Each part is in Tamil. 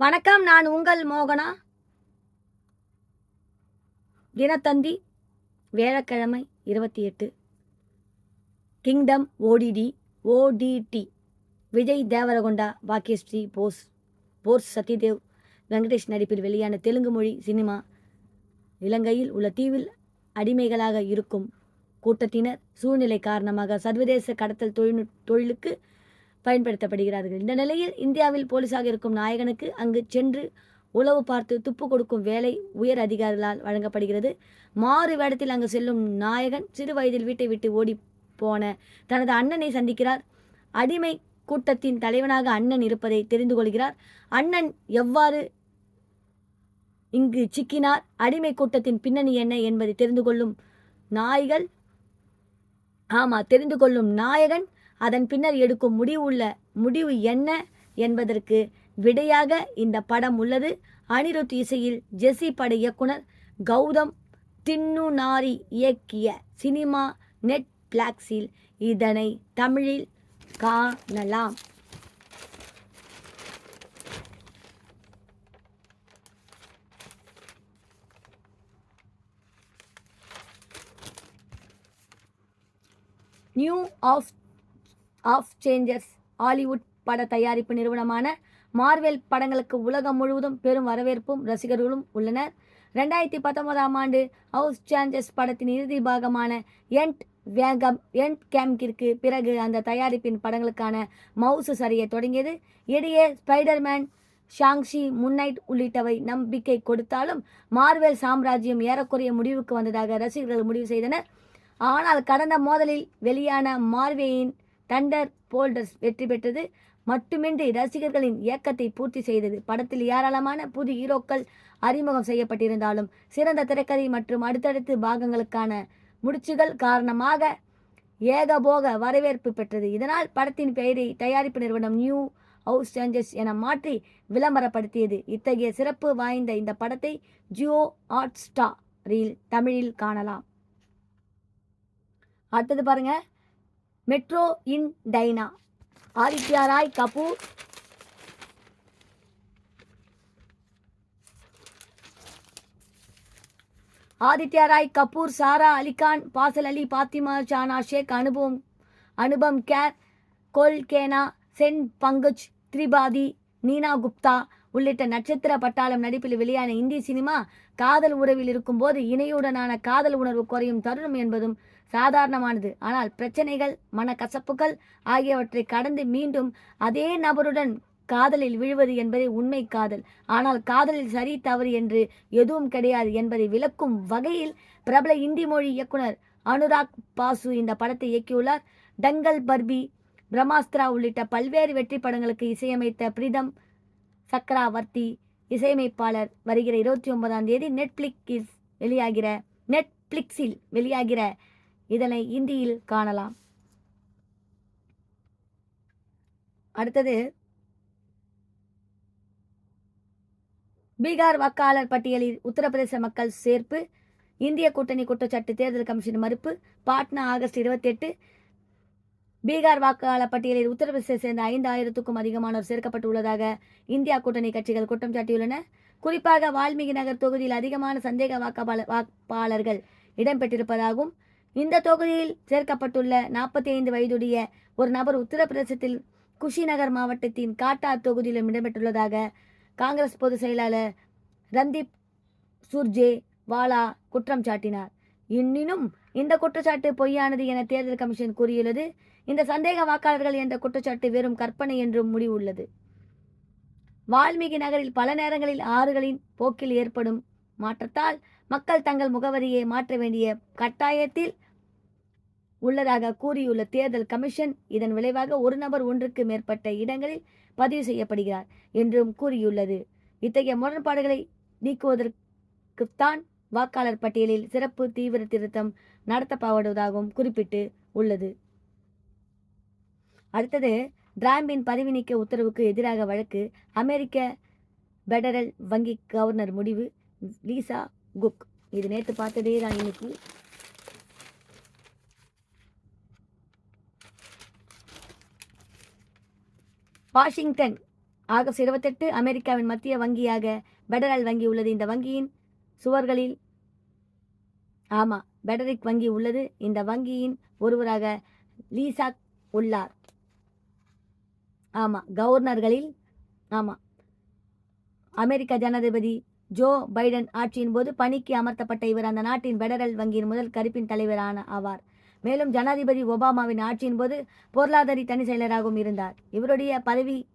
வணக்கம் நான் உங்கள் மோகனா? தினத்தந்தி வியாழக்கிழமை இருபத்தி எட்டு. Kingdom OTT OTT Vijay Deverakonda Bhagyashri Borse Borse Satyadev Venkatesh நடிப்பில் வெளியான தெலுங்கு மொழி சினிமா. இலங்கையில் உள்ள தீவில் அடிமைகளாக இருக்கும் கூட்டத்தினர் சூழ்நிலை காரணமாக சர்வதேச கடத்தல் தொழில்நுட் தொழிலுக்கு பயன்படுத்தப்படுகிறார்கள். இந்த நிலையில் இந்தியாவில் போலீஸாக இருக்கும் நாயகனுக்கு அங்கு சென்று உளவு பார்த்து துப்பு கொடுக்கும் வேலை உயர் அதிகாரிகளால் வழங்கப்படுகிறது. மாறு வேடத்தில் அங்கு செல்லும் நாயகன் சிறு வயதில் வீட்டை விட்டு ஓடி போன தனது அண்ணனை சந்திக்கிறார். அடிமை கூட்டத்தின் தலைவனாக அண்ணன் இருப்பதை தெரிந்து கொள்கிறார். அண்ணன் எவ்வாறு இங்கு சிக்கினார்? அடிமை கூட்டத்தின் பின்னணி என்ன என்பதை தெரிந்து கொள்ளும் நாய்கள் ஆமாம் தெரிந்து கொள்ளும் நாயகன் அதன் பின்னர் எடுக்கும் முடிவுள்ள முடிவு என்ன என்பதற்கு விடையாக இந்த படம் உள்ளது. அனிருத் இசையில் ஜெஸி பட இயக்குனர் கௌதம் தின்னுனாரி இயக்கிய சினிமா நெட் பிளாக்ஸில் இதனை தமிழில் காணலாம். New off off changers Hollywood பட தயாரிப்பு நிறுவனமான மார்வெல் படங்களுக்கு உலகம் முழுவதும் பெரும் வரவேற்பும் ரசிகர்களும் உள்ளனர். ரெண்டாயிரத்தி பத்தொன்பதாம் ஆண்டு ஹவுஸ் சேஞ்சஸ் படத்தின் இறுதி பாகமான எண்ட் வேகம் எண்ட் கேம்கிற்கு பிறகு அந்த தயாரிப்பின் படங்களுக்கான மவுசு சரிய தொடங்கியது. இடையே ஸ்பைடர்மேன் ஷாங்ஷி முன்னைட் உள்ளிட்டவை நம்பிக்கை கொடுத்தாலும் மார்வெல் சாம்ராஜ்யம் ஏறக்குறைய முடிவுக்கு வந்ததாக ரசிகர்கள் முடிவு செய்தனர். ஆனால் கடந்த மோதலில் வெளியான மார்வேயின் தண்டர் போல்டர்ஸ் வெற்றி பெற்றது. மட்டுமின்றி ரசிகர்களின் இயக்கத்தை பூர்த்தி செய்தது. படத்தில் ஏராளமான புது ஹீரோக்கள் அறிமுகம் செய்யப்பட்டிருந்தாலும் சிறந்த திரைக்கதை மற்றும் அடுத்தடுத்து பாகங்களுக்கான முடிச்சுகள் காரணமாக ஏகபோக வரவேற்பு பெற்றது. இதனால் படத்தின் பெயரை தயாரிப்பு நிறுவனம் நியூ ஹவுஸ் சேஞ்சஸ் என மாற்றி விளம்பரப்படுத்தியது. இத்தகைய சிறப்பு வாய்ந்த இந்த படத்தை ஜியோ ஹாட் ஸ்டாரில் தமிழில் காணலாம். அடுத்தது பாருங்கள் metro in dino Aditya Roy Kapur Aditya Roy Kapur Sara Ali Khan Fazal Ali Fatima Sana Shaikh அனுபவம் அனுபம் கேர் கோல்கேனா சென் பங்குஜ் திரிபாதி நீனா குப்தா உள்ளிட்ட நட்சத்திர பட்டாளம் நடிப்பில் வெளியான இந்தி சினிமா காதல் உறவில் இருக்கும்போது இணையுடனான காதல் உணர்வு குறையும் தருணம் என்பதும் சாதாரணமானது. ஆனால் பிரச்சனைகள் மனக்கசப்புகள் ஆகியவற்றை கடந்து மீண்டும் அதே நபருடன் காதலில் விழுவது என்பதே உண்மை காதல். ஆனால் காதலில் சரி தவறு என்று எதுவும் கிடையாது என்பதை விளக்கும் வகையில் பிரபல இந்தி மொழி இயக்குனர் அனுராக் பாசு இந்த படத்தை இயக்கியுள்ளார். டங்கல் பர்பி பிரம்மாஸ்திரா உள்ளிட்ட பல்வேறு வெற்றி படங்களுக்கு இசையமைத்த பிரீதம் சக்கராவர்த்தி இசையமைப்பாளர் வருகிற இருபத்தி ஒன்பதாம் தேதி நெட்ஃப்ளிக்ஸில் வெளியாகிற நெட்ஃப்ளிக்ஸில் வெளியாகிற இதனை இந்தியில் காணலாம். அடுத்தது பீகார் வாக்காளர் பட்டியலில் உத்தரப்பிரதேச மக்கள் சேர்ப்பு இந்திய கூட்டணி குற்றச்சாட்டு தேர்தல் கமிஷன் மறுப்பு பாட்னா ஆகஸ்ட் இருபத்தி எட்டு பீகார் வாக்காளர் பட்டியலில் உத்தரப்பிரதேசத்தை சேர்ந்த ஐந்தாயிரத்துக்கும் அதிகமானோர் சேர்க்கப்பட்டுள்ளதாக இந்தியா கூட்டணி கட்சிகள் குற்றம் சாட்டியுள்ளன. குறிப்பாக வால்மீகி நகர் தொகுதியில் அதிகமான சந்தேக வாக்காளர் வாக்காளர்கள் இடம்பெற்றிருப்பதாகவும் இந்த தொகுதியில் சேர்க்கப்பட்டுள்ள நாற்பத்தி ஐந்து வயதுடைய ஒரு நபர் உத்தரப்பிரதேசத்தில் குஷிநகர் மாவட்டத்தின் காட்டா தொகுதியிலும் இடம்பெற்றுள்ளதாக காங்கிரஸ் பொதுச் செயலாளர் ரந்தீப் சுர்ஜே வாலா குற்றம் சாட்டினார். எனினும் இந்த குற்றச்சாட்டு பொய்யானது என தேர்தல் கமிஷன் கூறியுள்ளது. இந்த சந்தேக வாக்காளர்கள் என்ற குற்றச்சாட்டு வெறும் கற்பனை என்றும் முடிவுள்ளது. வால்மீகி நகரில் பல நேரங்களில் ஆறுகளின் போக்கில் ஏற்படும் மாற்றத்தால் மக்கள் தங்கள் முகவரியை மாற்ற வேண்டிய கட்டாயத்தில் உள்ளதாக கூறியுள்ள தேர்தல் கமிஷன் இதன் விளைவாக ஒரு நபர் ஒன்றுக்கு மேற்பட்ட இடங்களில் பதிவு செய்யப்படுகிறார் என்றும் கூறியுள்ளது. இத்தகைய முரண்பாடுகளை நீக்குவதற்குத்தான் வாக்காளர் பட்டியலில் சிறப்பு தீவிர திருத்தம் நடத்தப்படுவதாகவும் குறிப்பிட்டு உள்ளது. அடுத்தது டிராம்பின் பதவி நீக்க உத்தரவுக்கு எதிராக வழக்கு அமெரிக்க பெடரல் வங்கி கவர்னர் முடிவு லீசா குக் இது நேற்று பார்த்ததே தான் இன்னைக்கு. வாஷிங்டன் ஆகஸ்ட் இருபத்தெட்டு அமெரிக்காவின் மத்திய வங்கியாக பெடரல் வங்கி உள்ளது. இந்த வங்கியின் சுவர்களில் ஆமாம் பெடரிக் வங்கி உள்ளது. இந்த வங்கியின் ஒருவராக லீசாக் உள்ளார். ஆமாம் கவர்னர்களில் ஆமாம் அமெரிக்க ஜனாதிபதி ஜோ பைடன் ஆட்சியின் போது பணிக்கு அமர்த்தப்பட்ட இவர் அந்த நாட்டின் பெடரல் வங்கியின் முதல் கருப்பின் தலைவரான ஆவார். மேலும் ஜனாதிபதி ஒபாமாவின் ஆட்சியின் போது பொருளாதார தனி செயலராகவும் இருந்தார். இவருடைய பதவி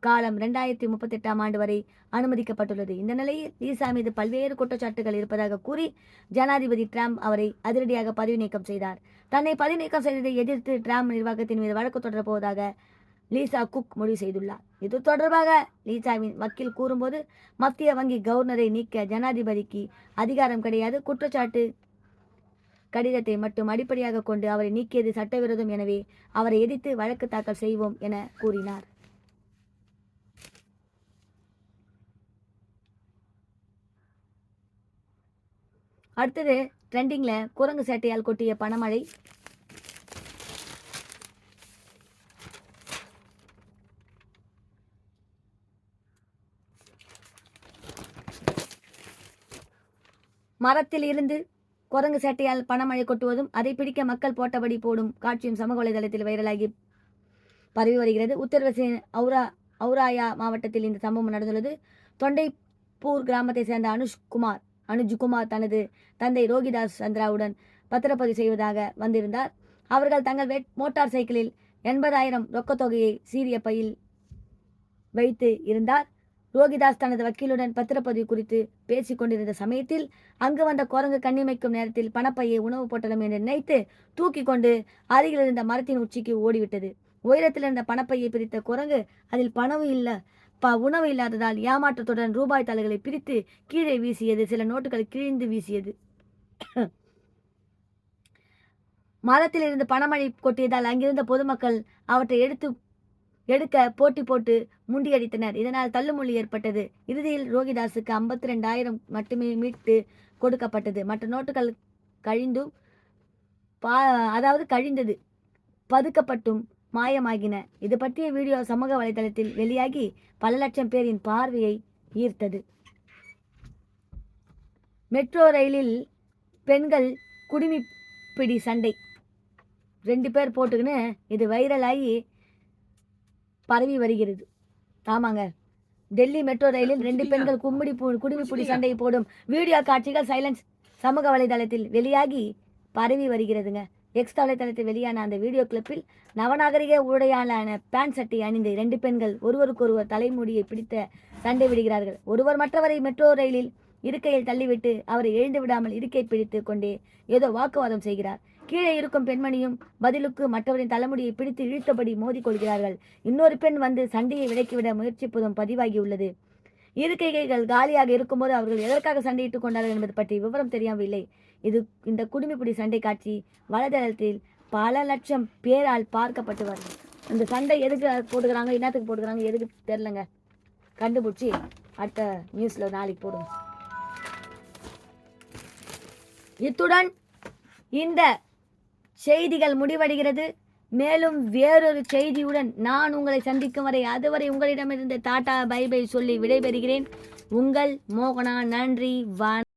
காலம் ரெண்டாயிரத்தி முப்பத்தி எட்டாம் ஆண்டு வரை அனுமதிக்கப்பட்டுள்ளது. இந்த நிலையில் ஈசா மீது பல்வேறு குற்றச்சாட்டுகள் இருப்பதாக கூறி ஜனாதிபதி டிரம்ப் அவரை அதிரடியாக பதவி நீக்கம் செய்தார். தன்னை பதவி நீக்கம் செய்ததை எதிர்த்து டிரம்ப் நிர்வாகத்தின் மீது வழக்கு தொடரப்போவதாக லீசா குக் முடிவு செய்துள்ளார். இது தொடர்பாக லீசாவின் வக்கீல் கூறும்போது மத்திய வங்கி கவர்னரை நீக்க ஜனாதிபதிக்கு அதிகாரம் கிடையாது. குற்றச்சாட்டு கடிதத்தை மட்டும் அடிப்படையாக கொண்டு அவரை நீக்கியது சட்டவிரோதம். எனவே அவரை எதிர்த்து வழக்கு தாக்கல் செய்வோம் என கூறினார். அடுத்தது ட்ரெண்டிங்கில் குரங்கு சேட்டையால் கொட்டிய பணமழை மரத்தில் இருந்து குரங்கு சேட்டையால் பணமழை கொட்டுவதும் அதை பிடிக்க மக்கள் போட்டபடி போடும் காட்சியும் சமூக வலைதளத்தில் வைரலாகி பரவி வருகிறது. உத்தரப்பிரதேச அவுரா அவுராயா மாவட்டத்தில் இந்த சம்பவம் நடந்துள்ளது. தொண்டைப்பூர் கிராமத்தை சேர்ந்த அனுஷ்குமார் அனுஜ்குமார் தனது தந்தை ரோகிதாஸ் சந்திராவுடன் பத்திரப்பதிவு செய்வதாக வந்திருந்தார். அவர்கள் தங்கள் வெட் மோட்டார் சைக்கிளில் எண்பதாயிரம் ரொக்கத்தொகையை சீரிய பையில் வைத்து இருந்தார். ரோகிதாஸ் தனது வக்கீலுடன் பத்திரப்பதிவு குறித்து பேசிக் கொண்டிருந்த சமயத்தில் அங்கு வந்த குரங்கு கண்ணிமைக்கும் நேரத்தில் பணப்பையை உணவு போட்டலம் என்று நினைத்து தூக்கி கொண்டு அருகில் இருந்த மரத்தின் உச்சிக்கு ஓடிவிட்டது. உயரத்தில் இருந்த பணப்பையை பிரித்த குரங்கு அதில் பணமும் இல்லை ப உணவு இல்லாததால் ஏமாற்றத்துடன் ரூபாய் தலைகளை பிரித்து கீழே வீசியது. சில நோட்டுகள் கிழிந்து வீசியது. மரத்தில் இருந்து பணமழை கொட்டியதால் அங்கிருந்த பொதுமக்கள் அவற்றை எடுத்து எடுக்க போட்டி போட்டு முண்டியடித்தனர் இதனால் தள்ளுமுள்ளி ஏற்பட்டது. இறுதியில் ரோகிதாஸுக்கு ஐம்பத்தி ரெண்டாயிரம் மட்டுமே மீட்டு கொடுக்கப்பட்டது. மற்ற நோட்டுகள் கழிந்தும் பா அதாவது கழிந்தது. பதுக்கப்பட்டும் மாயமாகின. இது பற்றிய வீடியோ சமூக வலைதளத்தில் வெளியாகி பல லட்சம் பேரின் பார்வையை ஈர்த்தது. மெட்ரோ ரயிலில் பெண்கள் குடிமிப்பிடி சண்டை. ரெண்டு பேர் போட்டுக்கின்னு இது வைரலாகி பரவி வருகிறது. ஆமாங்க. டெல்லி மெட்ரோ ரயிலில் ரெண்டு பெண்கள் கும்மிடி பு குடிமிப்புடி சண்டை போடும். வீடியோ காட்சிகள் சைலன்ஸ் சமூக வலைதளத்தில் வெளியாகி பரவி வருகிறதுங்க. எக்ஸ் வலைதளத்தில் வெளியான அந்த வீடியோ கிளிப்பில் நவநாகரிக உடையாலான பேண்ட் சட்டை அணிந்த இரண்டு பெண்கள் ஒருவருக்கொருவர் தலைமுடியை பிடித்த சண்டை விடுகிறார்கள். ஒருவர் மற்றவரை மெட்ரோ ரயிலில் இருக்கையில் தள்ளிவிட்டு அவரை எழுந்து விடாமல் இருக்கை பிடித்து கொண்டே ஏதோ வாக்குவாதம் செய்கிறார். கீழே இருக்கும் பெண்மணியும் பதிலுக்கு மற்றவரின் தலைமுடியை பிடித்து இழுத்தபடி மோதிக்கொள்கிறார்கள் இன்னொரு பெண் வந்து சண்டையை விலக்கிவிட முயற்சிப்பதும் பதிவாகியுள்ளது இருக்கைகள் காலியாக இருக்கும்போது அவர்கள் எதற்காக சண்டையிட்டுக் கொண்டார்கள் என்பது பற்றி விவரம் தெரியவில்லை இது இந்த குடுமிப்பிடி சண்டை காட்சி வலைதளத்தில் பல லட்சம் பேரால் பார்க்கப்பட்டு வருது இந்த சண்டை எதுக்கு போட்டுக்கிறாங்க என்னத்துக்கு போட்டுக்கிறாங்க எதுக்கு தெரிலங்க கண்டுபிடிச்சி அடுத்த நியூஸில் நாளைக்கு போடுங்க இத்துடன் இந்த செய்திகள் முடிவடைகிறது. மேலும் வேறொரு செய்தியுடன் நான் உங்களை சந்திக்கும் வரை அதுவரை உங்களிடமிருந்து டாடா பை பை சொல்லி விடைபெறுகிறேன். உங்கள் மோகனா நன்றி வணக்கம்.